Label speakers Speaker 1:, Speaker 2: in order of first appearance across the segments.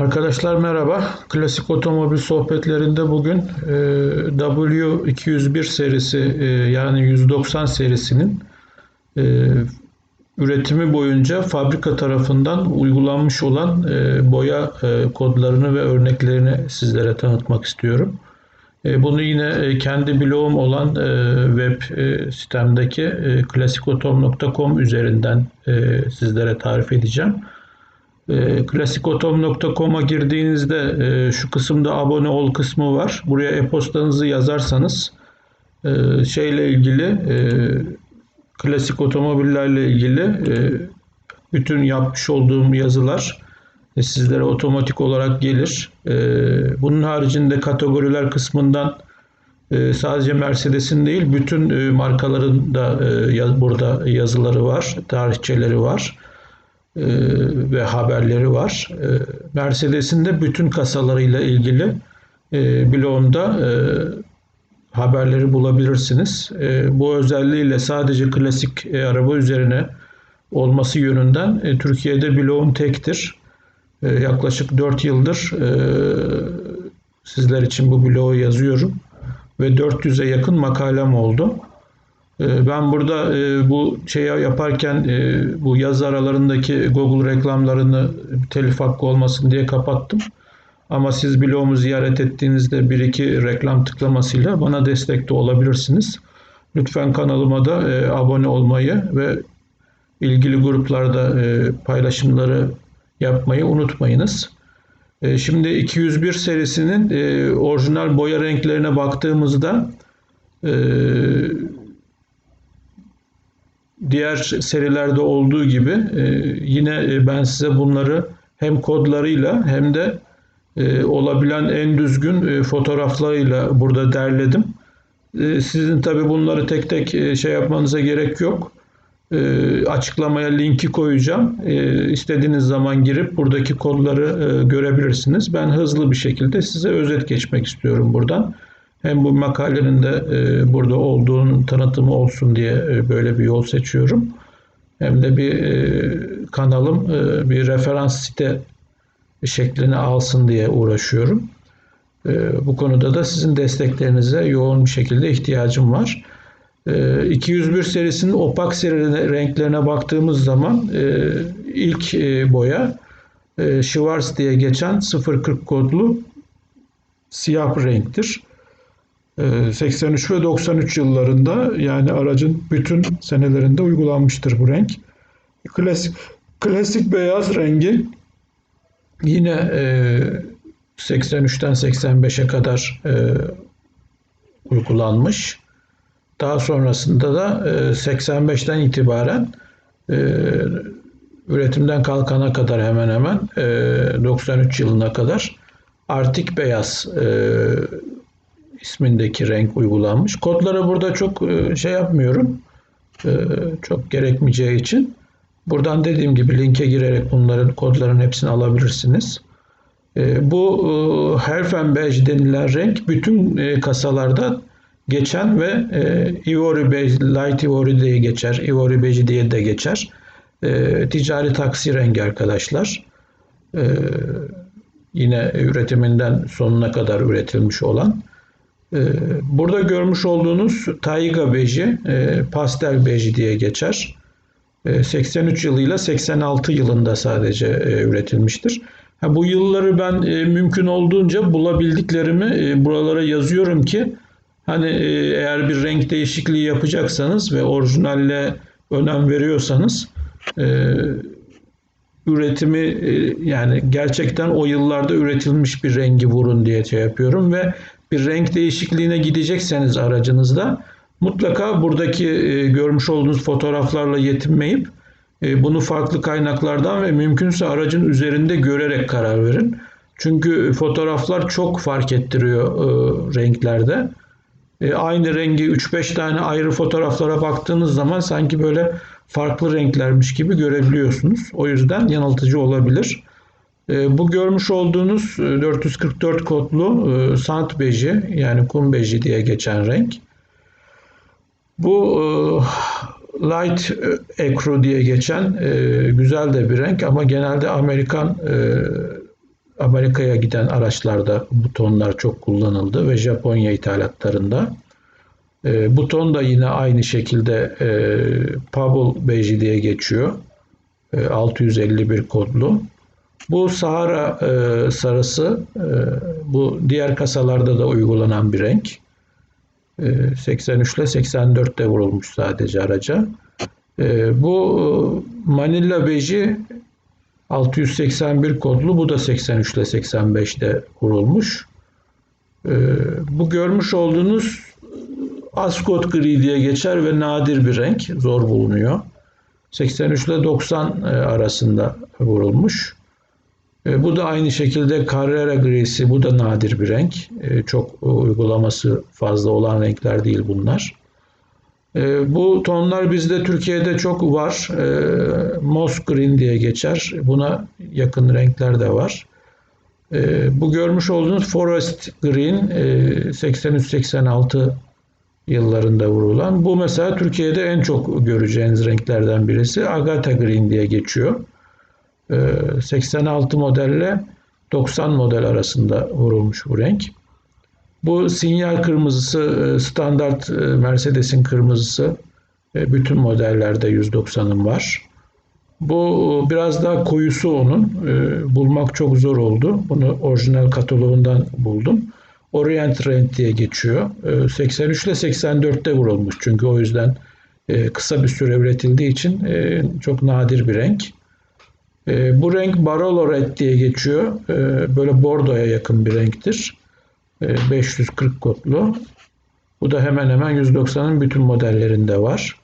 Speaker 1: Arkadaşlar merhaba. Klasik otomobil sohbetlerinde bugün e, W201 serisi e, yani 190 serisinin e, üretimi boyunca fabrika tarafından uygulanmış olan boya kodlarını ve örneklerini sizlere tanıtmak istiyorum. Bunu yine kendi blogum olan web e, sitemdeki klasikotom.com üzerinden sizlere tarif edeceğim. E, Klasikotom.com'a girdiğinizde e, şu kısımda abone ol kısmı var. Buraya e-postanızı yazarsanız e, şeyle ilgili e, klasik otomobillerle ilgili e, bütün yapmış olduğum yazılar sizlere otomatik olarak gelir. Bunun haricinde kategoriler kısmından sadece Mercedes'in değil bütün markaların da burada yazıları var, tarihçeleri var e, ve haberleri var. E, Mercedes'in de bütün kasalarıyla ilgili e, e, haberleri bulabilirsiniz. E, bu özelliğiyle sadece klasik e, araba üzerine olması yönünden Türkiye'de blogum tektir. Yaklaşık 4 yıldır sizler için bu blogu yazıyorum ve 400'e yakın makalem oldu. E, ben burada e, bu şeyi yaparken e, bu yazı aralarındaki Google reklamlarını telif hakkı olmasın diye kapattım. Ama siz blogumu ziyaret ettiğinizde bir iki reklam tıklamasıyla bana destek de olabilirsiniz. Lütfen kanalıma da abone olmayı ve ilgili gruplarda paylaşımları yapmayı unutmayınız. Şimdi 201 serisinin orijinal boya renklerine baktığımızda diğer serilerde olduğu gibi e, yine e, ben size bunları hem kodlarıyla hem de e, olabilen en düzgün fotoğraflarıyla burada derledim. Sizin tabi bunları tek tek şey yapmanıza gerek yok. Açıklamaya linki koyacağım. İstediğiniz zaman girip buradaki kodları görebilirsiniz. Ben hızlı bir şekilde size özet geçmek istiyorum buradan hem bu makalenin de e, burada olduğunun tanıtımı olsun diye e, böyle bir yol seçiyorum. Hem de bir e, kanalım bir referans site şeklini alsın diye uğraşıyorum. Bu konuda da sizin desteklerinize yoğun bir şekilde ihtiyacım var. E, 201 serisinin opak seri renklerine baktığımız zaman ilk boya e, Schwarz diye geçen 040 kodlu siyah renktir. 83 ee, ve 93 yıllarında yani aracın bütün senelerinde uygulanmıştır bu renk. Klasik klasik beyaz rengi yine 83'ten 85'e kadar e, uygulanmış. Daha sonrasında da 85'ten e, itibaren e, üretimden kalkana kadar hemen hemen 93 yılına kadar Artik beyaz ismindeki renk uygulanmış. Kodlara burada çok e, şey yapmıyorum. E, çok gerekmeyeceği için. Buradan dediğim gibi linke girerek bunların kodların hepsini alabilirsiniz. E, bu Herfen Beige denilen renk bütün kasalarda geçen ve Ivory Beige, Light Ivory diye geçer. Ivory Beige diye de geçer. Ticari taksi rengi arkadaşlar. Yine üretiminden sonuna kadar üretilmiş olan. Ee, burada görmüş olduğunuz Taiga beji, e, pastel beji diye geçer. 83 ee, yılıyla 86 yılında sadece e, üretilmiştir. bu yılları ben e, mümkün olduğunca bulabildiklerimi buralara yazıyorum ki hani eğer bir renk değişikliği yapacaksanız ve orijinalle önem veriyorsanız üretimi yani gerçekten o yıllarda üretilmiş bir rengi vurun diye şey yapıyorum ve bir renk değişikliğine gidecekseniz aracınızda mutlaka buradaki e, görmüş olduğunuz fotoğraflarla yetinmeyip e, bunu farklı kaynaklardan ve mümkünse aracın üzerinde görerek karar verin. Çünkü fotoğraflar çok fark ettiriyor e, renklerde. E, aynı rengi 3-5 tane ayrı fotoğraflara baktığınız zaman sanki böyle farklı renklermiş gibi görebiliyorsunuz. O yüzden yanıltıcı olabilir. Ee, bu görmüş olduğunuz 444 e, kodlu e, sand beji yani kum beji diye geçen renk. Bu e, light ecru diye geçen güzel de bir renk ama genelde Amerikan Amerika'ya giden araçlarda bu tonlar çok kullanıldı ve Japonya ithalatlarında. E, bu ton da yine aynı şekilde e, Pebble beji diye geçiyor. E, 651 kodlu. Bu Sahara e, sarısı e, bu diğer kasalarda da uygulanan bir renk. E, 83 ile 84'te vurulmuş sadece araca. E, bu Manila beji 681 kodlu. Bu da 83 ile 85'te vurulmuş. E, bu görmüş olduğunuz Ascot gri diye geçer ve nadir bir renk. Zor bulunuyor. 83 ile 90 arasında vurulmuş. E, bu da aynı şekilde Carrera grisi. Bu da nadir bir renk. E, çok uygulaması fazla olan renkler değil bunlar. E, bu tonlar bizde Türkiye'de çok var. E, Moss green diye geçer. Buna yakın renkler de var. E, bu görmüş olduğunuz Forest Green e, 83-86 yıllarında vurulan. Bu mesela Türkiye'de en çok göreceğiniz renklerden birisi. Agatha Green diye geçiyor. 86 modelle 90 model arasında vurulmuş bu renk. Bu sinyal kırmızısı standart Mercedes'in kırmızısı. Bütün modellerde 190'ın var. Bu biraz daha koyusu onun. Bulmak çok zor oldu. Bunu orijinal kataloğundan buldum. Orient Rent diye geçiyor. 83 ile 84'te vurulmuş. Çünkü o yüzden kısa bir süre üretildiği için çok nadir bir renk. Bu renk Barolo Red diye geçiyor. Böyle bordoya yakın bir renktir. 540 kodlu. Bu da hemen hemen 190'ın bütün modellerinde var.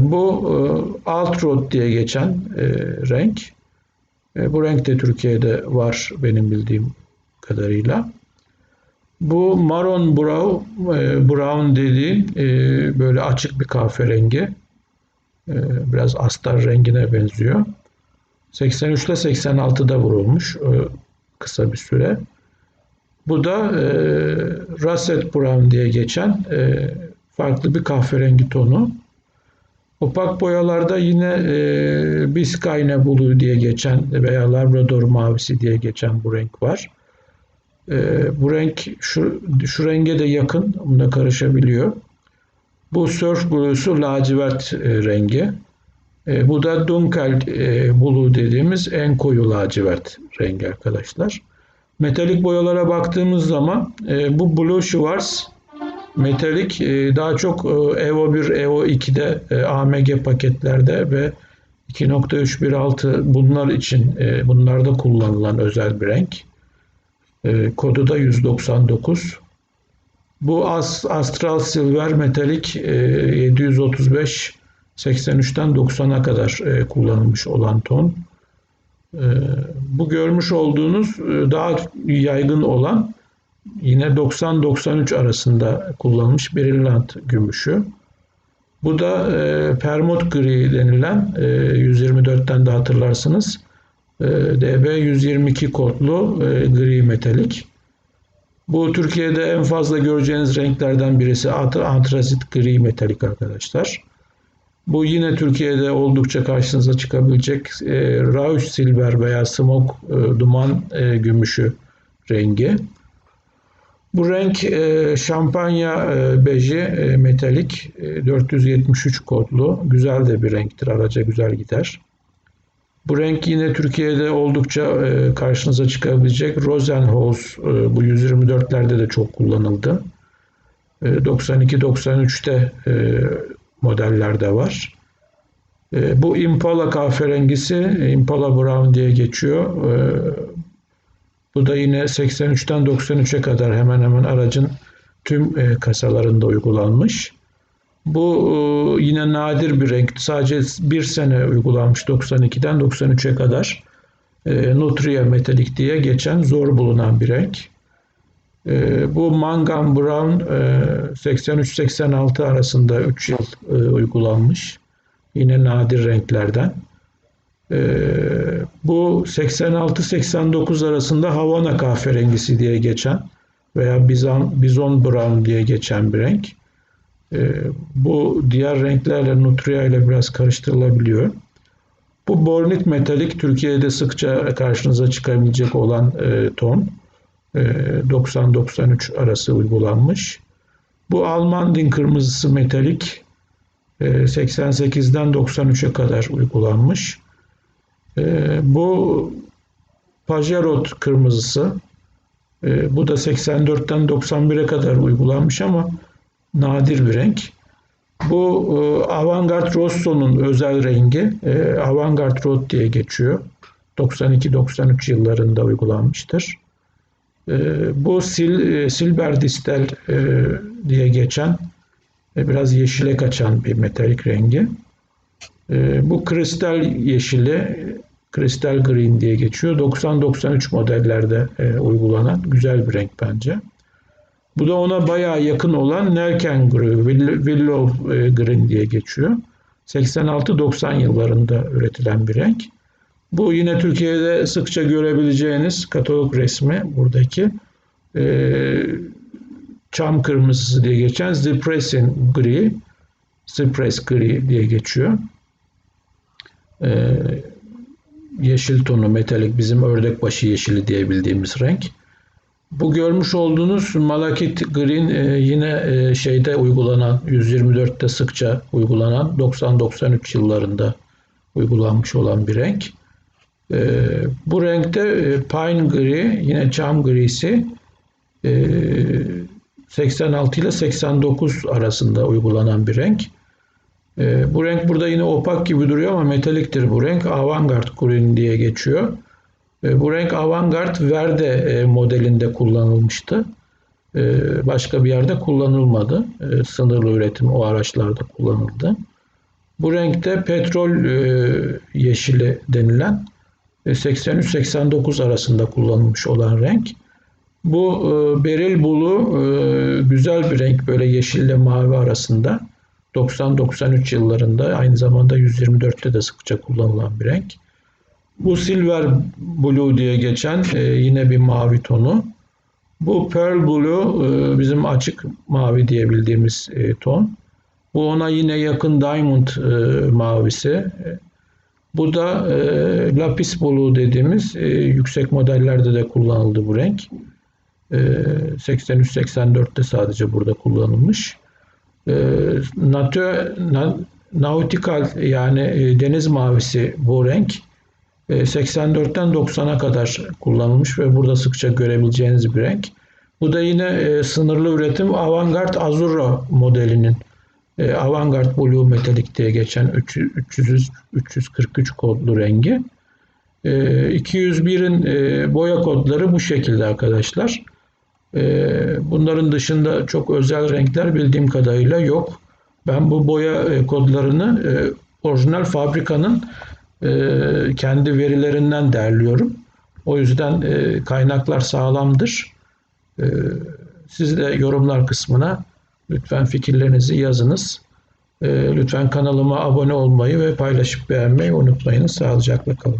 Speaker 1: Bu Alt Road diye geçen renk. Bu renk de Türkiye'de var benim bildiğim kadarıyla. Bu maron brown, e, brown dediğim e, böyle açık bir kahverengi. E, biraz astar rengine benziyor. 83 ile 86'da vurulmuş e, kısa bir süre. Bu da e, Russet Brown diye geçen e, farklı bir kahverengi tonu. Opak boyalarda yine e, Biscayne Blue diye geçen veya Labrador mavisi diye geçen bu renk var. E, bu renk şu, şu renge de yakın, bunda karışabiliyor. Bu Surf Blue'su lacivert e, rengi. E, bu da Dunkel e, Blue dediğimiz en koyu lacivert rengi arkadaşlar. Metalik boyalara baktığımız zaman e, bu Blue Schwarz metalik e, daha çok e, Evo 1, Evo 2'de e, AMG paketlerde ve 2.316 bunlar için e, bunlarda kullanılan özel bir renk. E, kodu da 199. Bu Astral Silver Metalik e, 735 83'ten 90'a kadar e, kullanılmış olan ton. E, bu görmüş olduğunuz e, daha yaygın olan yine 90-93 arasında kullanılmış bir İrland gümüşü. Bu da e, permut gri denilen e, 124'ten de hatırlarsınız. E, DB 122 kodlu e, gri metalik. Bu Türkiye'de en fazla göreceğiniz renklerden birisi antrazit gri metalik arkadaşlar. Bu yine Türkiye'de oldukça karşınıza çıkabilecek e, Rausch Silver veya Smoke e, duman e, gümüşü rengi. Bu renk e, şampanya e, beji e, metalik e, 473 kodlu. Güzel de bir renktir. Araca güzel gider. Bu renk yine Türkiye'de oldukça e, karşınıza çıkabilecek. Rosenholz e, bu 124'lerde de çok kullanıldı. E, 92-93'te e, modellerde var. E, bu Impala kahverengisi Impala Brown diye geçiyor. E, bu da yine 83'ten 93'e kadar hemen hemen aracın tüm e, kasalarında uygulanmış. Bu e, yine nadir bir renk. Sadece bir sene uygulanmış 92'den 93'e kadar. E, Nutria metalik diye geçen zor bulunan bir renk. E, bu Mangan Brown e, 83-86 arasında 3 yıl e, uygulanmış. Yine nadir renklerden. E, bu 86-89 arasında Havana kahverengisi diye geçen veya Bizon, Bizon Brown diye geçen bir renk. E, bu diğer renklerle Nutria ile biraz karıştırılabiliyor. Bu bornit metalik Türkiye'de sıkça karşınıza çıkabilecek olan e, ton. E, 90-93 arası uygulanmış. Bu Alman din kırmızısı metalik e, 88'den 93'e kadar uygulanmış. E, bu Pajarot kırmızısı e, bu da 84'ten 91'e kadar uygulanmış ama nadir bir renk. Bu e, Avantgarde Rosso'nun özel rengi. E, Avantgarde Rot diye geçiyor. 92-93 yıllarında uygulanmıştır. E, bu sil, e, Silber e, diye geçen e, biraz yeşile kaçan bir metalik rengi. E, bu kristal yeşili, kristal green diye geçiyor. 90-93 modellerde uygulanan güzel bir renk bence. Bu da ona bayağı yakın olan Nelken Green, Willow Green diye geçiyor. 86-90 yıllarında üretilen bir renk. Bu yine Türkiye'de sıkça görebileceğiniz katalog resmi buradaki e, çam kırmızısı diye geçen Cypressin gri, Cypress gri diye geçiyor. E, yeşil tonu metalik bizim ördek başı yeşili diye renk. Bu görmüş olduğunuz Malakit Green e, yine e, şeyde uygulanan 124'te sıkça uygulanan 90-93 yıllarında uygulanmış olan bir renk. E, bu renkte e, Pine Gri yine çam grisi e, 86 ile 89 arasında uygulanan bir renk. E, bu renk burada yine opak gibi duruyor ama metaliktir bu renk. Avantgarde Green diye geçiyor. E, bu renk Avantgarde Verde e, modelinde kullanılmıştı. E, başka bir yerde kullanılmadı. Sınırlı üretim o araçlarda kullanıldı. Bu renkte petrol yeşili denilen 83-89 arasında kullanılmış olan renk. Bu beril bulu güzel bir renk böyle yeşille mavi arasında. 90-93 yıllarında aynı zamanda 124'te de sıkça kullanılan bir renk. Bu Silver Blue diye geçen e, yine bir mavi tonu. Bu Pearl Blue e, bizim açık mavi diye bildiğimiz e, ton. Bu ona yine yakın Diamond e, mavisi. E, bu da e, Lapis Blue dediğimiz e, yüksek modellerde de kullanıldı bu renk. E, 83-84'te sadece burada kullanılmış. E, Natö, na, Nautical yani e, deniz mavisi bu renk. 84'ten 90'a kadar kullanılmış ve burada sıkça görebileceğiniz bir renk. Bu da yine e, sınırlı üretim Avantgarde Azuro modelinin e, Avantgarde Blue Metallic diye geçen 300, 343 kodlu rengi. E, 201'in e, boya kodları bu şekilde arkadaşlar. E, bunların dışında çok özel renkler bildiğim kadarıyla yok. Ben bu boya e, kodlarını e, orijinal fabrikanın e, kendi verilerinden derliyorum. O yüzden e, kaynaklar sağlamdır. E, siz de yorumlar kısmına lütfen fikirlerinizi yazınız. E, lütfen kanalıma abone olmayı ve paylaşıp beğenmeyi unutmayın. Sağlıcakla kalın.